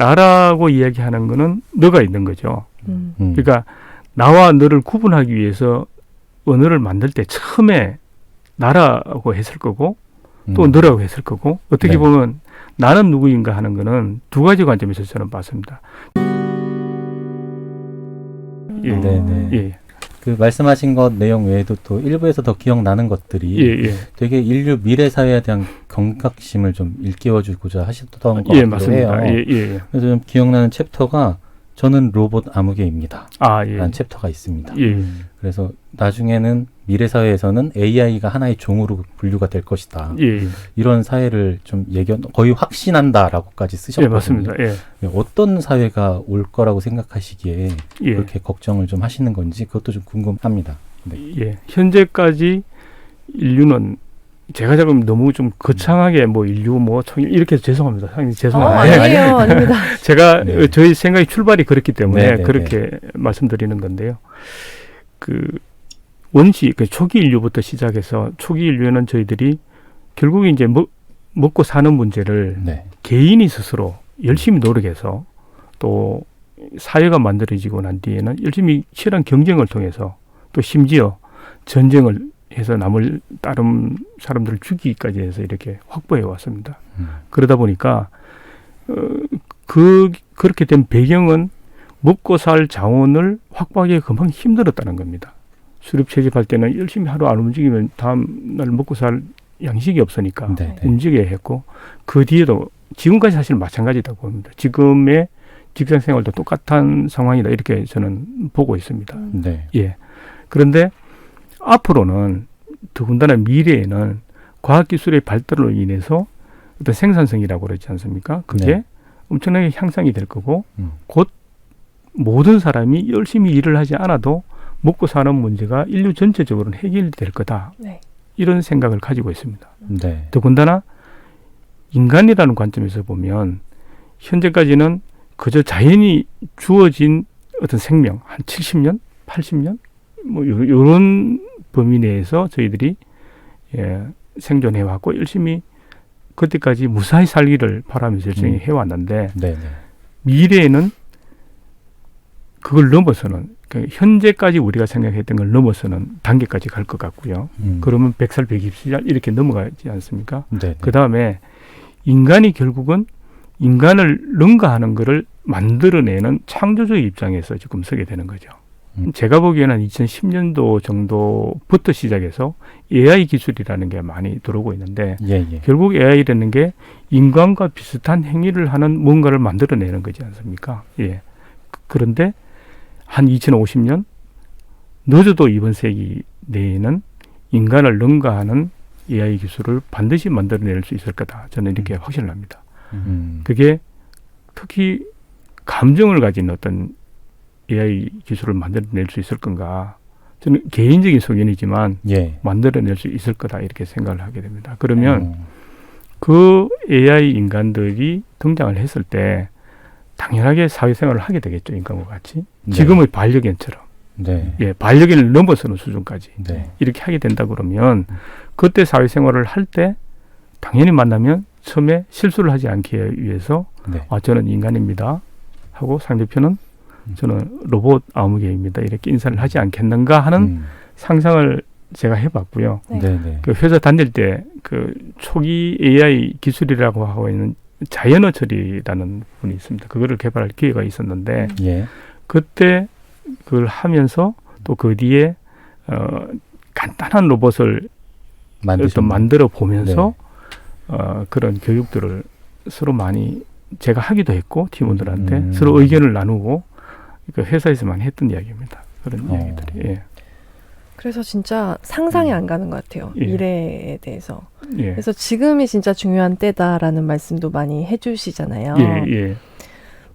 나라고 이야기하는 거는 너가 있는 거죠. 음. 음. 그러니까 나와 너를 구분하기 위해서 언어를 만들 때 처음에 나라고 했을 거고 또 음. 너라고 했을 거고 어떻게 네. 보면 나는 누구인가 하는 거는 두 가지 관점에서 저는 봤습니다. 예. 네, 네. 예, 그 말씀하신 것 내용 외에도 또 일부에서 더 기억나는 것들이 예, 예, 되게 인류 미래 사회에 대한 경각심을 좀 일깨워주고자 하셨던 것 예, 같기도 맞습니다. 해요. 예, 예. 그래서 좀 기억나는 챕터가 저는 로봇 아무개입니다. 아, 예, 라는 챕터가 있습니다. 예, 그래서 나중에는 미래 사회에서는 AI가 하나의 종으로 분류가 될 것이다. 예, 이런 사회를 좀 예견 거의 확신한다라고까지 예, 쓰셨거든요. 맞습니다. 예, 어떤 사회가 올 거라고 생각하시기에 예. 그렇게 걱정을 좀 하시는 건지 그것도 좀 궁금합니다. 예, 현재까지 인류는 제가 지금 너무 좀 거창하게 뭐 인류 뭐총 이렇게 해서 죄송합니다. 상당히 어, 죄송합니다. 아니에요, 아닙니다. 제가 네. 어, 저희 생각이 출발이 그렇기 때문에 네, 네, 그렇게 말씀드리는 건데요. 그 원시 그 초기 인류부터 시작해서 초기 인류에는 저희들이 결국 이제 먹, 먹고 사는 문제를 네. 개인이 스스로 열심히 노력해서 또 사회가 만들어지고 난 뒤에는 열심히 치열한 경쟁을 통해서 또 심지어 전쟁을 해서 남을 다른 사람들을 죽이기까지 해서 이렇게 확보해 왔습니다. 음. 그러다 보니까 어, 그 그렇게 된 배경은 먹고 살 자원을 확보하기가 금방 힘들었다는 겁니다. 수렵 채집할 때는 열심히 하루 안 움직이면 다음 날 먹고 살 양식이 없으니까 네, 네. 움직여야 했고 그 뒤에도 지금까지 사실 마찬가지다고 봅니다. 지금의 직장 생활도 똑같은 상황이다 이렇게 저는 보고 있습니다. 음. 네. 예. 그런데 앞으로는 더군다나 미래에는 과학기술의 발달로 인해서 어떤 생산성이라고 그러지 않습니까? 그게 네. 엄청나게 향상이 될 거고 음. 곧 모든 사람이 열심히 일을 하지 않아도 먹고 사는 문제가 인류 전체적으로는 해결될 거다. 네. 이런 생각을 가지고 있습니다. 네. 더군다나 인간이라는 관점에서 보면 현재까지는 그저 자연이 주어진 어떤 생명 한 70년, 80년 뭐 요- 요런 범위 내에서 저희들이 예, 생존해 왔고 열심히 그때까지 무사히 살기를 바라면서 열심히 음. 해 왔는데 네. 네. 미래에는 그걸 넘어서는 그 현재까지 우리가 생각했던 걸 넘어서는 단계까지 갈 것 같고요. 음. 그러면 100살, 120살 이렇게 넘어가지 않습니까? 네. 네. 그 다음에 인간이 결국은 인간을 능가하는 것을 만들어내는 창조주의 입장에서 지금 서게 되는 거죠. 음. 제가 보기에는 2010년도 정도부터 시작해서 AI 기술이라는 게 많이 들어오고 있는데 예, 예. 결국 AI라는 게 인간과 비슷한 행위를 하는 뭔가를 만들어내는 거지 않습니까? 예. 그- 그런데 한 2050년 늦어도 이번 세기 내에는 인간을 능가하는 AI 기술을 반드시 만들어낼 수 있을 거다. 저는 이렇게 확신을 합니다. 음. 그게 특히 감정을 가진 어떤 AI 기술을 만들어낼 수 있을 건가? 저는 개인적인 소견이지만 예. 만들어낼 수 있을 거다 이렇게 생각을 하게 됩니다. 그러면 어. 그 AI 인간들이 등장을 했을 때 당연하게 사회생활을 하게 되겠죠 인간과 같이 네. 지금의 반려견처럼 네. 예 반려견을 넘어서는 수준까지 네. 이렇게 하게 된다 그러면 그때 사회생활을 할 때 당연히 만나면 처음에 실수를 하지 않기 위해서 네. 아 저는 인간입니다 하고 상대편은 음. 저는 로봇 아무개입니다 이렇게 인사를 하지 않겠는가 하는 음. 상상을 제가 해봤고요. 네. 네. 네. 그 회사 다닐 때 그 초기 AI 기술이라고 하고 있는 자연어 처리라는 분이 있습니다. 그거를 개발할 기회가 있었는데 예. 그때 그걸 하면서 또 그 뒤에 어 간단한 로봇을 또 만들어 보면서 네. 어 그런 교육들을 서로 많이 제가 하기도 했고 팀원들한테 음. 서로 의견을 나누고 그 회사에서 많이 했던 이야기입니다. 그런 어. 이야기들이 예. 그래서 진짜 상상이 음. 안 가는 것 같아요. 예. 미래에 대해서. 예. 그래서 지금이 진짜 중요한 때다라는 말씀도 많이 해주시잖아요. 예, 예.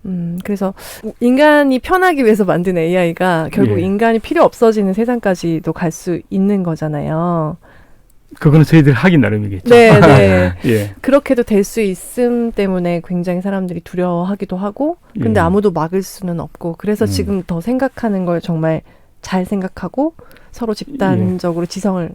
음, 그래서 인간이 편하기 위해서 만든 AI가 결국 예. 인간이 필요 없어지는 세상까지도 갈 수 있는 거잖아요. 그거는 저희들 하긴 나름이겠죠. 네, 네. 예. 그렇게도 될 수 있음 때문에 굉장히 사람들이 두려워하기도 하고, 근데 예. 아무도 막을 수는 없고, 그래서 음. 지금 더 생각하는 걸 정말 잘 생각하고 서로 집단적으로 지성을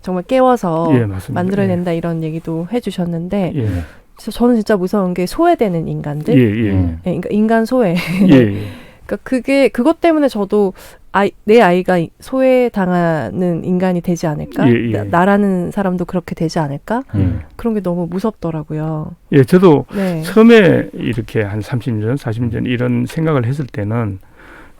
정말 깨워서 예. 만들어낸다 이런 얘기도 해주셨는데 예. 예. 그래서 저는 진짜 무서운 게 소외되는 인간들. 예, 예. 음. 예, 그러니까 인간 소외. 예, 예. 그러니까 그게 그것 때문에 저도 아이, 내 아이가 이- 소외당하는 인간이 되지 않을까? 예, 예. 나- 나라는 사람도 그렇게 되지 않을까? 음. 그런 게 너무 무섭더라고요. 예, 저도 네. 처음에 이렇게 한 30년, 40년 전 이런 생각을 했을 때는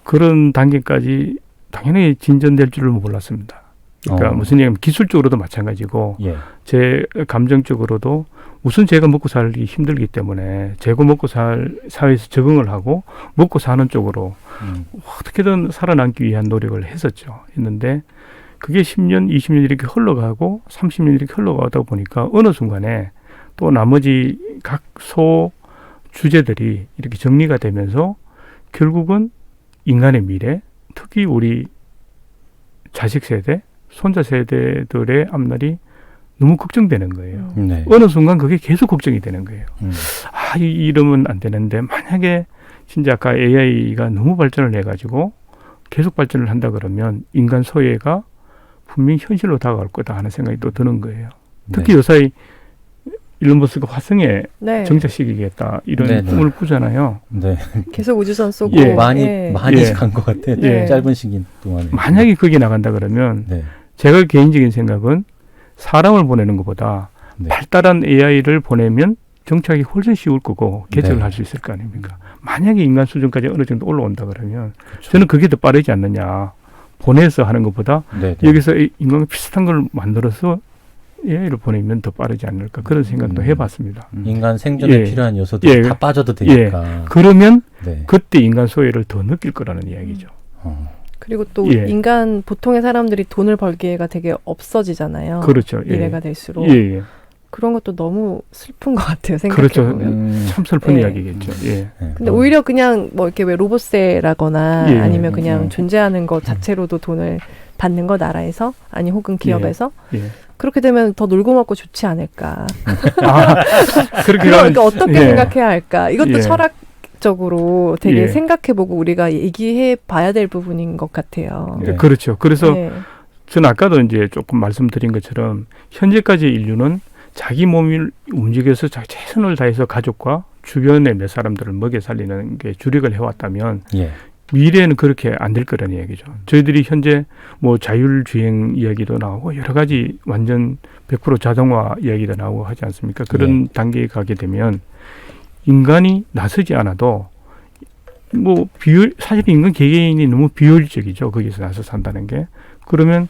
그런 단계까지 당연히 진전될 줄을 몰랐습니다. 그러니까 어. 무슨 얘기냐면 기술적으로도 마찬가지고 예. 제 감정적으로도 우선 제가 먹고 살기 힘들기 때문에 제가 먹고 살 사회에서 적응을 하고 먹고 사는 쪽으로 음. 어떻게든 살아남기 위한 노력을 했었죠. 했는데 그게 10년, 20년 이렇게 흘러가고 30년 이렇게 흘러가다 보니까 어느 순간에 또 나머지 각 소 주제들이 이렇게 정리가 되면서 결국은 인간의 미래, 특히 우리 자식 세대, 손자 세대들의 앞날이 너무 걱정되는 거예요. 네. 어느 순간 그게 계속 걱정이 되는 거예요. 음. 아, 이, 이러면 안 되는데 만약에 진짜 아까 AI가 너무 발전을 해가지고 계속 발전을 한다 그러면 인간 소외가 분명히 현실로 다가올 거다 하는 생각이 또 드는 거예요. 특히 네. 요사이 일론 머스크가 화성에 네. 정착시키겠다 이런 네, 네. 꿈을 꾸잖아요. 네. 계속 우주선 쏘고 예. 많이 예. 많이 예. 간것 같아. 네. 짧은 시기 동안에. 만약에 거기 나간다 그러면 네. 제가 개인적인 생각은 사람을 보내는 것보다 네. 발달한 AI를 보내면 정착이 훨씬 쉬울 거고 개척을 네. 할수 있을 거 아닙니까? 만약에 인간 수준까지 어느 정도 올라온다 그러면 그렇죠. 저는 그게 더 빠르지 않느냐. 보내서 하는 것보다 네. 네. 여기서 이- 인간 비슷한 걸 만들어서 AI를 보내면 더 빠르지 않을까 그런 생각도 음. 해봤습니다. 인간 생존에 예. 필요한 요소들 예. 다 빠져도 되니까. 그러면 네. 그때 인간 소외를 더 느낄 거라는 이야기죠. 어. 그리고 또 예. 인간 보통의 사람들이 돈을 벌기가 되게 없어지잖아요. 그렇죠. 예. 미래가 될수록 예, 예. 그런 것도 너무 슬픈 것 같아요. 생각해 그렇죠. 보면. 음. 참 슬픈 예. 이야기겠죠. 예. 네. 근데 오히려 그냥 뭐 이렇게 왜 로봇세라거나 예. 아니면 그냥 음. 존재하는 것 자체로도 돈을 받는 거 나라에서 아니 혹은 기업에서 예. 그렇게 되면 더 놀고 먹고 좋지 않을까. 아, 그렇게 그러니까 어떻게 예. 생각해야 할까. 이것도 예. 철학 적으로 되게 예. 생각해보고 우리가 얘기해 봐야 될 부분인 것 같아요. 네. 그렇죠. 그래서 네. 저는 아까도 이제 조금 말씀드린 것처럼 현재까지 인류는 자기 몸을 움직여서 자기 최선을 다해서 가족과 주변의 몇 사람들을 먹여 살리는 게 주력을 해왔다면 예. 미래에는 그렇게 안 될 거라는 이야기죠. 저희들이 현재 뭐 자율주행 이야기도 나오고 여러 가지 완전 100% 자동화 이야기도 나오고 하지 않습니까? 그런 단계에 가게 되면 인간이 나서지 않아도 뭐 비효 사실 인간 개개인이 너무 비효율적이죠. 거기서 나서 산다는 게 그러면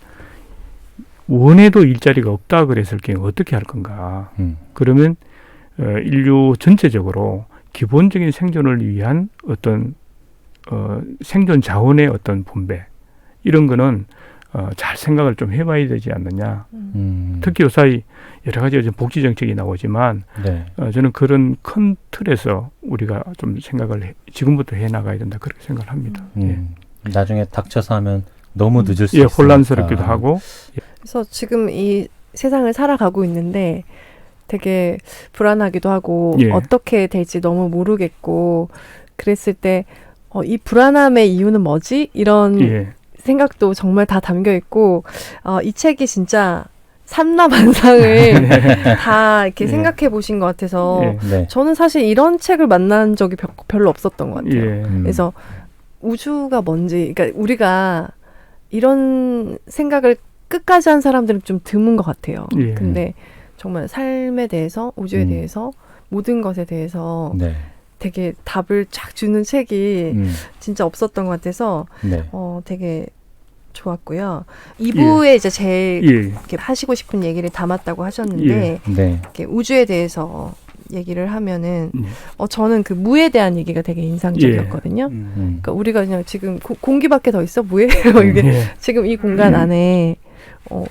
원해도 일자리가 없다 그랬을 경우 어떻게 할 건가? 음. 그러면 어, 인류 전체적으로 기본적인 생존을 위한 어떤 어, 생존 자원의 어떤 분배 이런 거는 어, 잘 생각을 좀 해봐야 되지 않느냐. 음. 특히 요사이 여러 가지 요즘 복지 정책이 나오지만 네. 어, 저는 그런 큰 틀에서 우리가 좀 생각을 해, 지금부터 해 나가야 된다 그렇게 생각을 합니다. 음. 나중에 닥쳐서 하면 너무 늦을 수 예, 예 있으니까. 혼란스럽기도 하고 그래서 지금 이 세상을 살아가고 있는데 되게 불안하기도 하고 예. 어떻게 될지 너무 모르겠고 그랬을 때 어, 이 불안함의 이유는 뭐지? 이런 예, 생각도 정말 다 담겨 있고 어, 이 책이 진짜 삼라만상을 다 이렇게 예. 생각해 보신 것 같아서 예. 네. 저는 사실 이런 책을 만난 적이 별- 별로 없었던 것 같아요. 예, 음. 그래서 우주가 뭔지, 그러니까 우리가 이런 생각을 끝까지 한 사람들은 좀 드문 것 같아요. 예. 근데 정말 삶에 대해서, 우주에 음. 대해서, 모든 것에 대해서 네. 되게 답을 쫙 주는 책이 음. 진짜 없었던 것 같아서 네. 어, 되게 좋았고요. 2부에 이제 제일 예, 이렇게 하시고 싶은 얘기를 담았다고 하셨는데 네. 이렇게 우주에 대해서 얘기를 하면은 음. 어, 저는 그 무에 대한 얘기가 되게 인상적이었거든요. 음. 음. 그러니까 우리가 그냥 지금 고- 공기밖에 더 있어 뭐예요 이게 예. 지금 이 공간 음. 안에 어,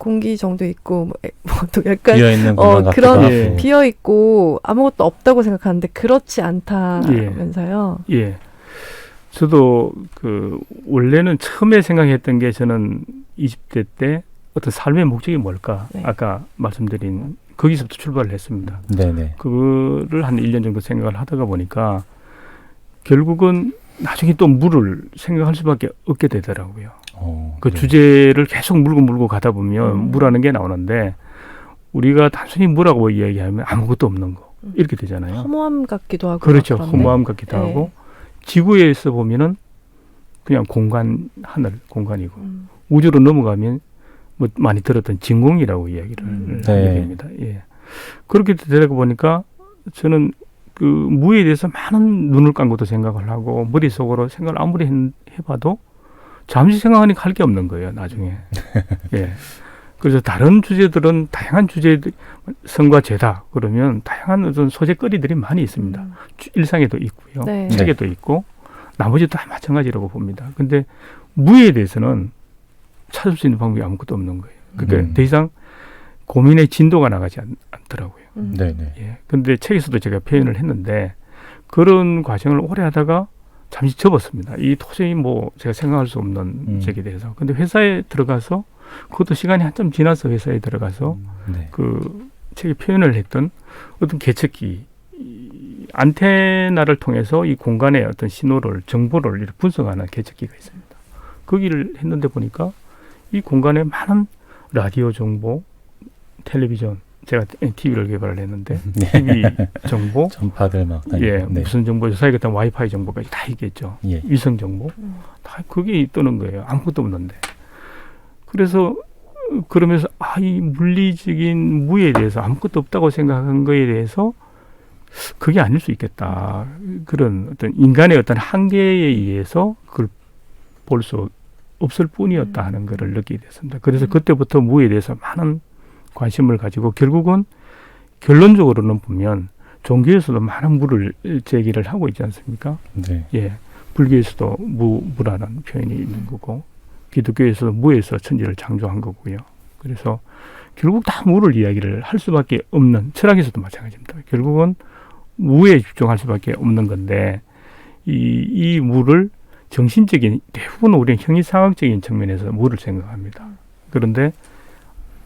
공기 정도 있고 뭐또 약간 비어 있는 어, 그런. 예. 비어 있고 아무것도 없다고 생각하는데 그렇지 않다면서요. 예. 저도 그 원래는 처음에 생각했던 게 저는 20대 때 어떤 삶의 목적이 뭘까? 네. 아까 말씀드린 거기서부터 출발을 했습니다. 네네. 그거를 한 1년 정도 생각을 하다가 보니까 결국은 나중에 또 물을 생각할 수밖에 없게 되더라고요. 어, 그 그래요. 주제를 계속 물고 물고 가다 보면 음. 물하는 게 나오는데 우리가 단순히 무라고 이야기하면 아무것도 없는 거 음. 이렇게 되잖아요. 허무함 같기도 하고 그렇죠. 막 그런데. 허무함 같기도 네. 하고 지구에서 보면은 그냥 공간 하늘 공간이고 음. 우주로 넘어가면 뭐 많이 들었던 진공이라고 이야기를 음. 하게 네. 됩니다. 예. 그렇게 되다 보니까 저는 그 무에 대해서 많은 눈을 감고도 생각을 하고 머릿속으로 생각을 아무리 했- 해봐도 잠시 생각하니까 할 게 없는 거예요. 나중에. 예. 그래서 다른 주제들은 다양한 주제 성과 죄다 그러면 다양한 어떤 소재거리들이 많이 있습니다. 음. 주- 일상에도 있고요. 네. 책에도 있고 나머지도 다 마찬가지라고 봅니다. 근데 무에 대해서는 찾을 수 있는 방법이 아무것도 없는 거예요. 그러니까 음. 더 이상 고민의 진도가 나가지 않, 않더라고요. 음. 네네. 예. 근데 책에서도 제가 표현을 했는데 그런 과정을 오래 하다가 잠시 접었습니다. 이 도저히 뭐 제가 생각할 수 없는 음. 책에 대해서. 근데 회사에 들어가서 그것도 시간이 한참 지나서 회사에 들어가서 네. 그 책에 표현을 했던 어떤 개척기 이 안테나를 통해서 이 공간의 어떤 신호를 정보를 이렇게 분석하는 개척기가 있습니다. 거기를 했는데 보니까 이 공간에 많은 라디오 정보, 텔레비전 제가 TV를 개발을 했는데 네. TV 정보, 전파들 막 다니고. 예 네. 무슨 정보 사이겠다 와이파이 정보까지 다 있겠죠. 예. 위성 정보 음. 다 그게 뜨는 거예요. 아무것도 없는데. 그래서 어, 그러면서 아 이 물리적인 무에 대해서 아무것도 없다고 생각한 거에 대해서 그게 아닐 수 있겠다. 그런 어떤 인간의 어떤 한계에 의해서 그걸 볼 수 없을 뿐이었다 하는 것을 느끼게 됐습니다. 그래서 그때부터 무에 대해서 많은 관심을 가지고 결국은 결론적으로는 보면 종교에서도 많은 무를 제기를 하고 있지 않습니까? 네. 예, 불교에서도 무, 무라는 표현이 있는 거고, 기독교에서도 무에서 천지를 창조한 거고요. 그래서 결국 다 무를 이야기를 할 수밖에 없는, 철학에서도 마찬가지입니다. 결국은 무에 집중할 수밖에 없는 건데, 이, 이 무를 정신적인, 대부분 우리는 형이상학적인 측면에서 무를 생각합니다. 그런데,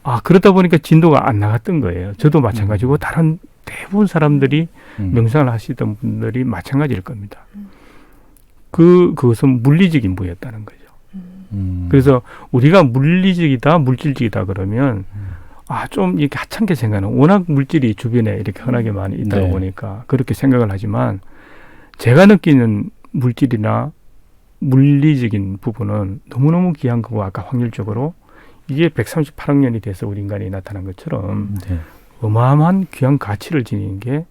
아, 그러다 보니까 진도가 안 나갔던 거예요. 저도 마찬가지고, 다른 대부분 사람들이 음. 명상을 하시던 분들이 마찬가지일 겁니다. 음. 그 그것은 물리적인 무였다는 거죠. 음. 그래서 우리가 물리적이다, 물질적이다 그러면 음. 아좀 이렇게 하찮게 생각하는 워낙 물질이 주변에 이렇게 흔하게 많이 있다 네. 보니까 그렇게 생각을 하지만 제가 느끼는 물질이나 물리적인 부분은 너무너무 귀한 거고 아까 확률적으로 이게 138억 년이 돼서 우리 인간이 나타난 것처럼 네. 어마어마한 귀한 가치를 지닌 게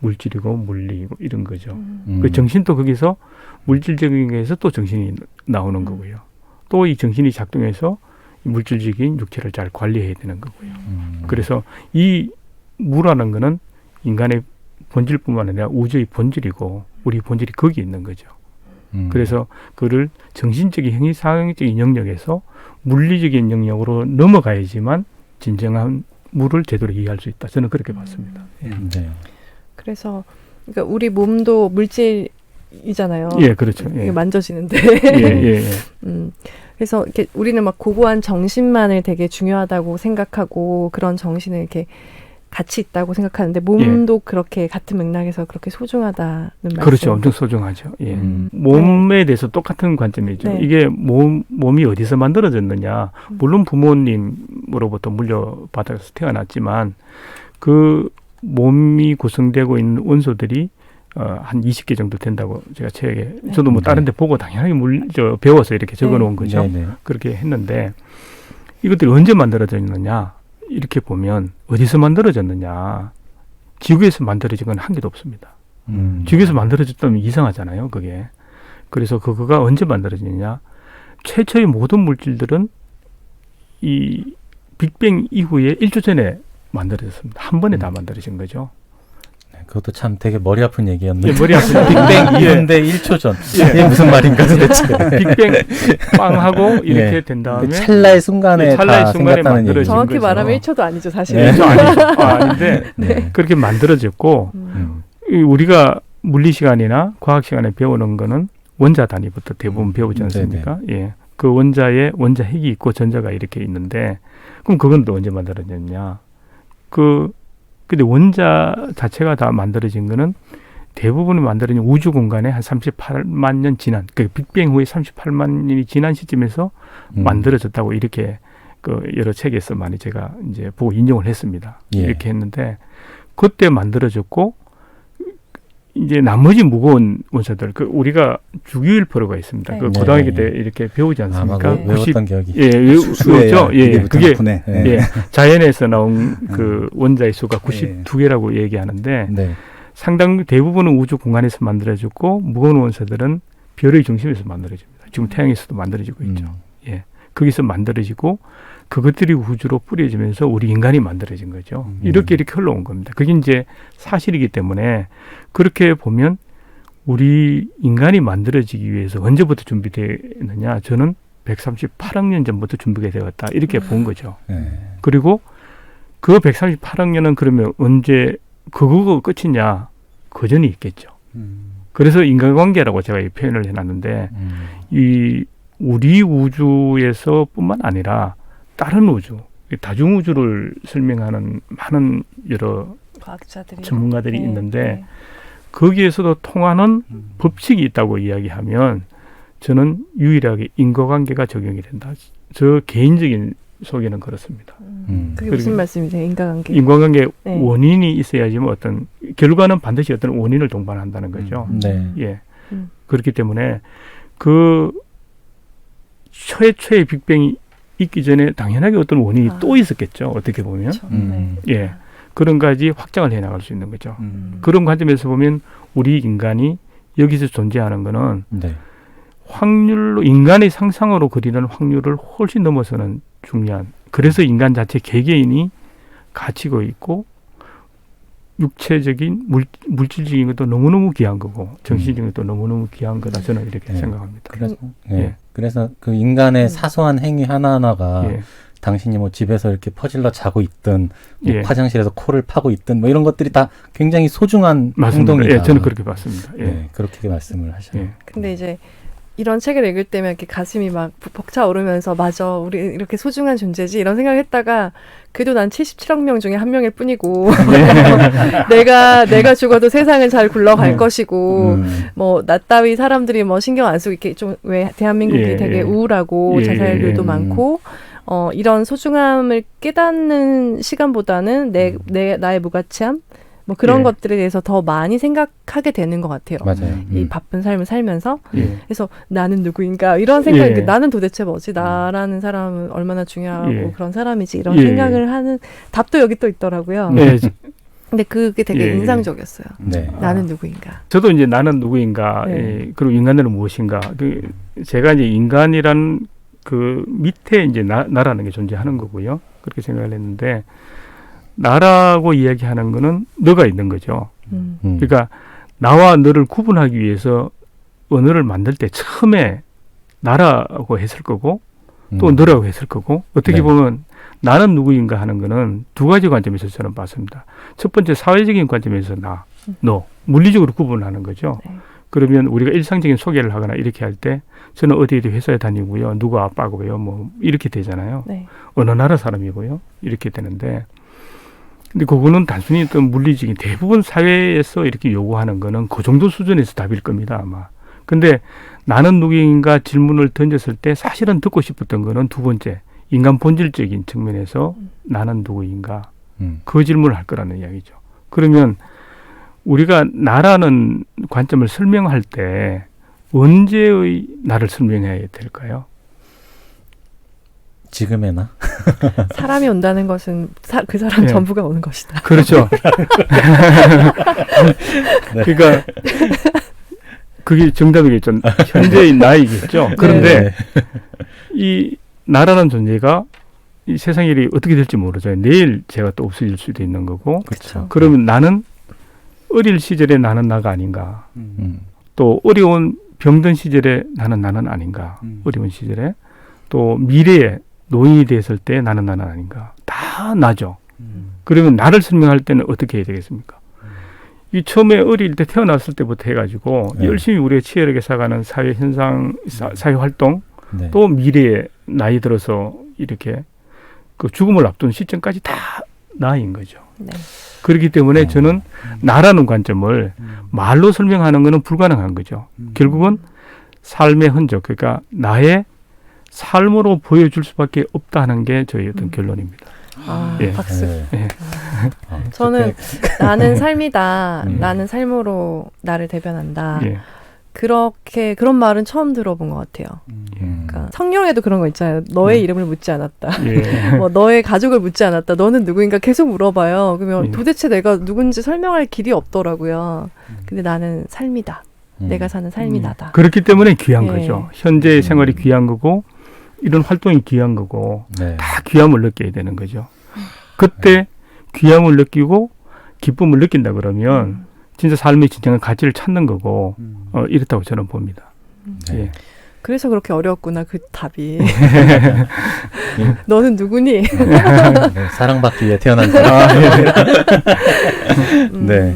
물질이고 물리고 이런 거죠. 음. 음. 그 정신도 거기서 물질적인 게에서 또 정신이 나오는 음. 거고요. 또 이 정신이 작동해서 이 물질적인 육체를 잘 관리해야 되는 거고요. 음. 그래서 이 무라는 거는 인간의 본질뿐만 아니라 우주의 본질이고 우리 본질이 거기 있는 거죠. 음. 그래서 그를 정신적인 행위상학적인 영역에서 물리적인 영역으로 넘어가야지만 진정한 무를 제대로 이해할 수 있다. 저는 그렇게 봤습니다. 예. 네. 그래서 그러니까 우리 몸도 물질이잖아요. 예, 그렇죠. 예. 이게 만져지는데. 예, 예, 예. 음. 그래서 이렇게 우리는 막 고고한 정신만을 되게 중요하다고 생각하고 그런 정신을 이렇게 가치 있다고 생각하는데 몸도 그렇게 같은 맥락에서 그렇게 소중하다는 말씀. 예. 그렇죠. 엄청 소중하죠. 예. 음. 몸에 대해서 똑같은 관점이죠. 네. 이게 몸, 몸이 어디서 만들어졌느냐. 음. 물론 부모님으로부터 물려받아서 태어났지만 그 몸이 구성되고 있는 원소들이 어, 한 20개 정도 된다고 제가 책에 네. 저도 뭐 네. 다른 데 보고 당연하게 물, 저, 배워서 이렇게 적어 놓은 거죠. 네, 네. 그렇게 했는데 이것들이 언제 만들어졌느냐 이렇게 보면 어디서 만들어졌느냐 지구에서 만들어진 건 한 개도 없습니다. 음. 지구에서 만들어졌다면 이상하잖아요, 그게. 그래서 그거가 언제 만들어지느냐? 최초의 모든 물질들은 이 빅뱅 이후에 1초 전에 만들어졌습니다. 한 번에 다 음. 만들어진 거죠. 네, 그것도 참 되게 머리 아픈 얘기였는데. 예, 머리 아픈 빅뱅 예. 이후인데 1초 전. 예. 이게 무슨 말인가 도대체. 빅뱅 빵 하고 이렇게 예. 된 다음에 그 찰나의 순간에 예, 찰나의 다 순간에 생겼다는 얘기죠. 정확히 거죠. 말하면 1초도 아니죠, 사실. 네. 은저 아니죠. 아, 아닌데 네. 그렇게 만들어졌고 음. 우리가 물리 시간이나 과학 시간에 배우는 거는 원자 단위부터 대부분 배우지 음, 않습니까? 예. 그 원자에 원자 핵이 있고 전자가 이렇게 있는데 그럼 그건 또 언제 만들어졌냐? 그 근데 원자 자체가 다 만들어진 거는 대부분이 만들어진 우주 공간에 한 38만 년 지난 그 빅뱅 후에 38만 년이 지난 시점에서 음. 만들어졌다고 이렇게 그 여러 책에서 많이 제가 이제 보고 인용을 했습니다. 예. 이렇게 했는데 그때 만들어졌고 이제 나머지 무거운 원소들 그 우리가 주기율표가 있습니다. 네. 그 네. 고등학교 때 이렇게 배우지 아마 않습니까? 그 네. 외웠던 기억이. 예. 외웠죠. 예, 그게 나쁘네. 예. 예, 자연에서 나온 그 원자의 수가 예. 92개라고 얘기하는데 네. 상당 대부분은 우주 공간에서 만들어졌고 무거운 원소들은 별의 중심에서 만들어집니다. 지금 태양에서도 만들어지고 있죠. 음. 거기서 만들어지고 그것들이 우주로 뿌려지면서 우리 인간이 만들어진 거죠. 음. 이렇게 이렇게 흘러온 겁니다. 그게 이제 사실이기 때문에 그렇게 보면 우리 인간이 만들어지기 위해서 언제부터 준비되느냐? 저는 138억 년 전부터 준비가 되었다. 이렇게 본 거죠. 네. 그리고 그 138억 년은 그러면 언제 그거가 끝이냐? 그 전이 있겠죠. 음. 그래서 인간관계라고 제가 이 표현을 해놨는데 음. 이 우리 우주에서뿐만 아니라 다른 우주, 이 다중 우주를 설명하는 많은 여러 과학자들이 전문가들이 네, 있는데 네. 거기에서도 통하는 음. 법칙이 있다고 이야기하면 저는 유일하게 인과관계가 적용이 된다. 저 개인적인 소견은 그렇습니다. 음. 음. 그게 무슨 말씀이세요? 인과관계. 인과관계 네. 원인이 있어야지만 어떤 결과는 반드시 어떤 원인을 동반한다는 거죠. 음. 네. 예. 음. 그렇기 때문에 그 최초의 빅뱅이 있기 전에 당연하게 어떤 원인이 아. 또 있었겠죠. 어떻게 보면. 그렇죠. 음. 네. 예. 그런 가지 확장을 해 나갈 수 있는 거죠. 음. 그런 관점에서 보면 우리 인간이 여기서 존재하는 거는 네. 확률로 인간의 상상으로 그리는 확률을 훨씬 넘어서는 중요한 그래서 인간 자체 개개인이 가치고 있고 육체적인 물, 물질적인 것도 너무너무 귀한 거고 정신적인 것도 너무너무 귀한 거다 저는 이렇게 네. 생각합니다. 그래서 예. 네. 그래서 그 인간의 음. 사소한 행위 하나하나가 예. 당신이 뭐 집에서 이렇게 퍼질러 자고 있든 뭐 예. 화장실에서 코를 파고 있든 뭐 이런 것들이 다 굉장히 소중한 맞습니다. 행동이다. 예, 저는 그렇게 봤습니다. 예. 네, 그렇게 말씀을 하셔요. 예. 근데 이제 이런 책을 읽을 때면 이렇게 가슴이 막 부- 벅차오르면서 맞아 우리 이렇게 소중한 존재지 이런 생각을 했다가 그래도 난 77억 명 중에 한 명일 뿐이고 내가 내가 죽어도 세상은 잘 굴러갈 음. 것이고 음. 뭐나 따위 사람들이 뭐 신경 안 쓰고 이렇게 좀 왜 대한민국이 예, 되게 예. 우울하고 예, 자살률도 예. 많고 어 이런 소중함을 깨닫는 시간보다는 내 내 나의 무가치함 뭐 그런 예. 것들에 대해서 더 많이 생각하게 되는 것 같아요. 맞아요. 이 음. 바쁜 삶을 살면서 예. 그래서 나는 누구인가 이런 생각이 예. 나는 도대체 뭐지 나라는 사람은 얼마나 중요하고 예. 그런 사람이지 이런 예. 생각을 하는 답도 여기 또 있더라고요. 예, 근데 그게 되게 예. 인상적이었어요. 네. 나는 누구인가. 저도 이제 나는 누구인가, 네. 예, 그리고 인간들은 무엇인가. 그 제가 이제 인간이란 그 밑에 이제 나, 나라는 게 존재하는 거고요. 그렇게 생각을 했는데 나라고 이야기하는 거는 너가 있는 거죠. 음. 음. 그러니까 나와 너를 구분하기 위해서 언어를 만들 때 처음에 나라고 했을 거고 또 음. 너라고 했을 거고 어떻게 네. 보면 나는 누구인가 하는 거는 두 가지 관점에서 저는 봤습니다. 첫 번째 사회적인 관점에서 나, 너 물리적으로 구분하는 거죠. 네. 그러면 우리가 일상적인 소개를 하거나 이렇게 할 때 저는 어디 어디 회사에 다니고요, 누구 아빠고요, 뭐 이렇게 되잖아요. 네. 어느 나라 사람이고요, 이렇게 되는데. 근데 그거는 단순히 어떤 물리적인 대부분 사회에서 이렇게 요구하는 거는 그 정도 수준에서 답일 겁니다 아마. 근데 나는 누구인가 질문을 던졌을 때 사실은 듣고 싶었던 거는 두 번째 인간 본질적인 측면에서 나는 누구인가 음. 그 질문을 할 거라는 이야기죠. 그러면 우리가 나라는 관점을 설명할 때 언제의 나를 설명해야 될까요? 지금의 나? 사람이 온다는 것은 사, 그 사람 예. 전부가 오는 것이다. 그렇죠. 그러니까 그게 정답이겠죠. 현재의 나이겠죠. 그런데 네. 이 나라는 존재가 이 세상 일이 어떻게 될지 모르죠. 내일 제가 또 없어질 수도 있는 거고. 그렇죠. 그러면 나는 어릴 시절에 나는 나가 아닌가. 음. 음. 또 어려운 병든 시절에 나는 나는 아닌가. 음. 어려운 시절에 또 미래에 노인이 됐을 때 나는 나는 아닌가. 다 나죠. 음. 그러면 나를 설명할 때는 어떻게 해야 되겠습니까? 이 처음에 어릴 때 태어났을 때부터 해가지고 네. 열심히 우리가 치열하게 살아가는 사회 현상, 사, 사회 활동, 네. 또 미래에 나이 들어서 이렇게 그 죽음을 앞둔 시점까지 다 나인 거죠. 네. 그렇기 때문에 어. 저는 나라는 관점을 음. 말로 설명하는 것은 불가능한 거죠. 음. 결국은 삶의 흔적, 그러니까 나의 삶으로 보여줄 수밖에 없다 하는 게 저희 어떤 음. 결론입니다. 아, 예. 박수. 네. 예. 어, 저는 나는 삶이다. 음. 나는 삶으로 나를 대변한다. 예. 그렇게 그런 말은 처음 들어본 것 같아요. 음. 그러니까 성경에도 그런 거 있잖아요. 너의 음. 이름을 묻지 않았다. 예. 뭐 너의 가족을 묻지 않았다. 너는 누구인가 계속 물어봐요. 그러면 예. 도대체 내가 누군지 설명할 길이 없더라고요. 근데 나는 삶이다. 음. 내가 사는 삶이 음. 나다. 그렇기 때문에 귀한 예. 거죠. 현재 음. 생활이 귀한 거고 이런 활동이 귀한 거고 네. 다 귀함을 느껴야 되는 거죠. 그때 귀함을 느끼고 기쁨을 느낀다 그러면 음. 진짜 삶의 진정한 가치를 찾는 거고 음. 어, 이렇다고 저는 봅니다. 네. 예. 그래서 그렇게 어려웠구나 그 답이. 예. 너는 누구니? 네, 사랑받기 위해 태어난 사람. 음. 네.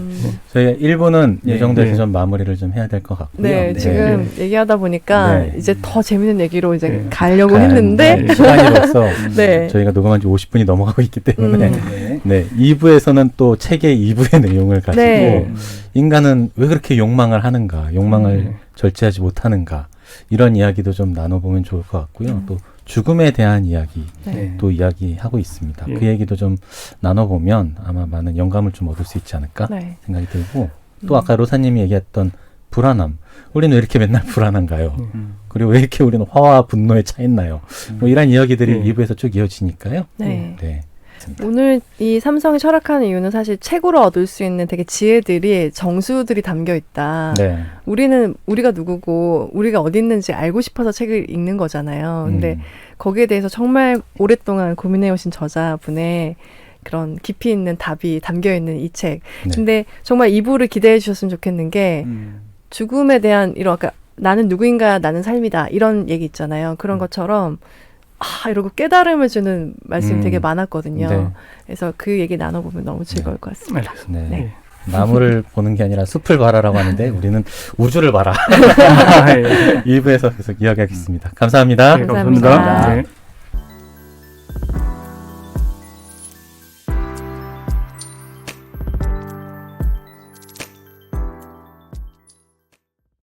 저희 1부는 이 네. 정도에서 네. 좀 마무리를 좀 해야 될 것 같고요. 네, 네. 지금 얘기하다 보니까 네. 이제 더 재밌는 얘기로 이제 네. 가려고 가야 했는데 하는데 시간이로서 네. 저희가 녹음한 지 50분이 넘어가고 있기 때문에 음. 네. 네, 2부에서는 또 책의 2부의 내용을 가지고 네. 인간은 왜 그렇게 욕망을 하는가, 욕망을 음. 절제하지 못하는가 이런 이야기도 좀 나눠보면 좋을 것 같고요. 음. 또 죽음에 대한 이야기 네. 또 이야기하고 있습니다. 예. 그 얘기도 좀 나눠보면 아마 많은 영감을 좀 얻을 수 있지 않을까 네. 생각이 들고 또 음. 아까 로사님이 얘기했던 불안함. 우리는 왜 이렇게 맨날 불안한가요? 음. 그리고 왜 이렇게 우리는 화와 분노에 차있나요? 뭐 이런 이야기들이 예. 2부에서 쭉 이어지니까요. 네. 네. 오늘 이 삼성이 철학하는 이유는 사실 책으로 얻을 수 있는 되게 지혜들이 정수들이 담겨 있다. 네. 우리는 우리가 누구고 우리가 어디 있는지 알고 싶어서 책을 읽는 거잖아요. 근데 음. 거기에 대해서 정말 오랫동안 고민해 오신 저자분의 그런 깊이 있는 답이 담겨 있는 이 책. 네. 근데 정말 2부를 기대해 주셨으면 좋겠는 게 음. 죽음에 대한 이런 아까 나는 누구인가 나는 삶이다 이런 얘기 있잖아요. 그런 음. 것처럼 아 이러고 깨달음을 주는 말씀 이 음. 되게 많았거든요. 네. 그래서 그 얘기 나눠보면 너무 즐거울 것 같습니다. 네. 네. 나무를 보는 게 아니라 숲을 바라라고 하는데 우리는 우주를 봐라. 아, 예. 2부에서 계속 이야기하겠습니다. 감사합니다. 네, 감사합니다. 감사합니다. 네.